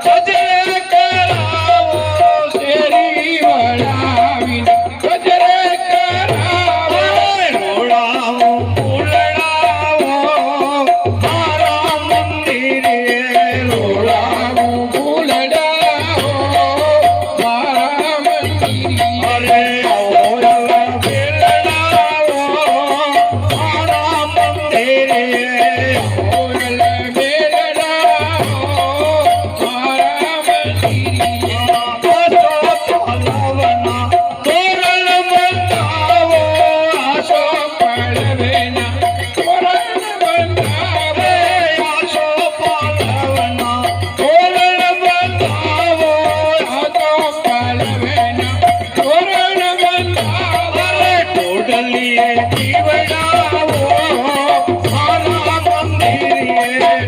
前进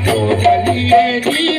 डोलिए जी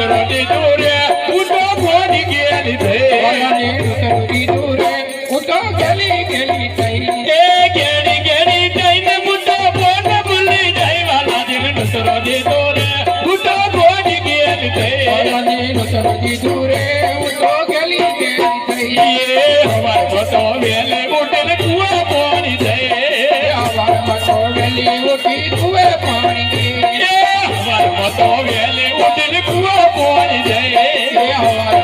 ઉતરતી દૂરે ઉતો ઘોડી ગયેલી થઈ અને ઉતરતી દૂરે ઉતો ગેલી ગેલી થઈ. એ ગેડી ગેડી થઈને મુતો બોન ભૂલી જાય વાલા દિલ ઉતરતી દૂરે ઉતો ઘોડી ગયેલી થઈ દૂરે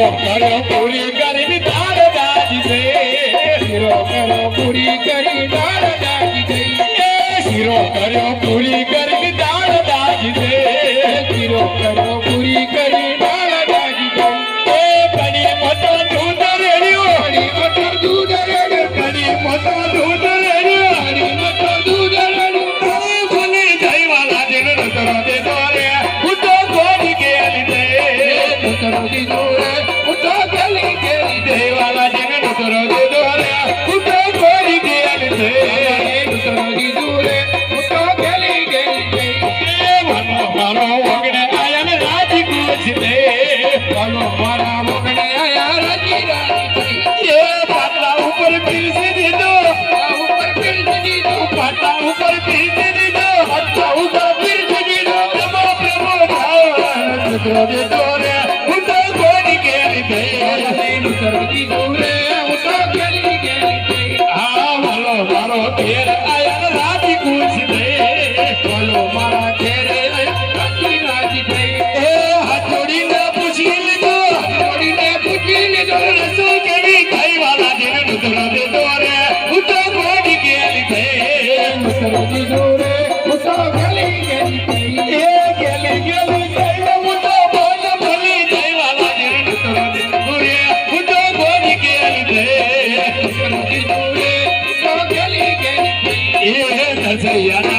કણો પૂરી કરી તાર દાજી છે શિરો કણો પૂરી કરી પૂરી Yeah. That's how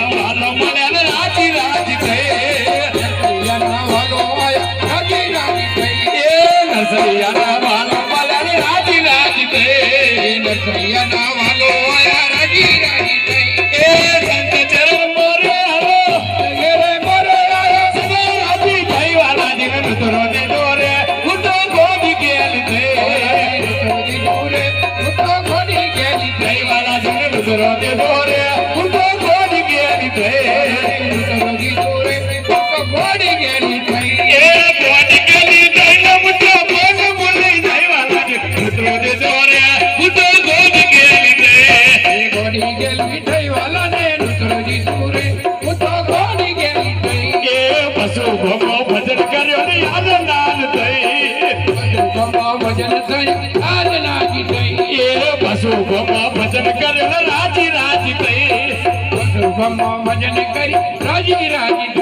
ભજન થઈ આજ રાજી થઈ એ પશુભમાં ભજન કરે રાજી રાજી થઈ. પશુભમાં ભજન કરી રાજી રાજી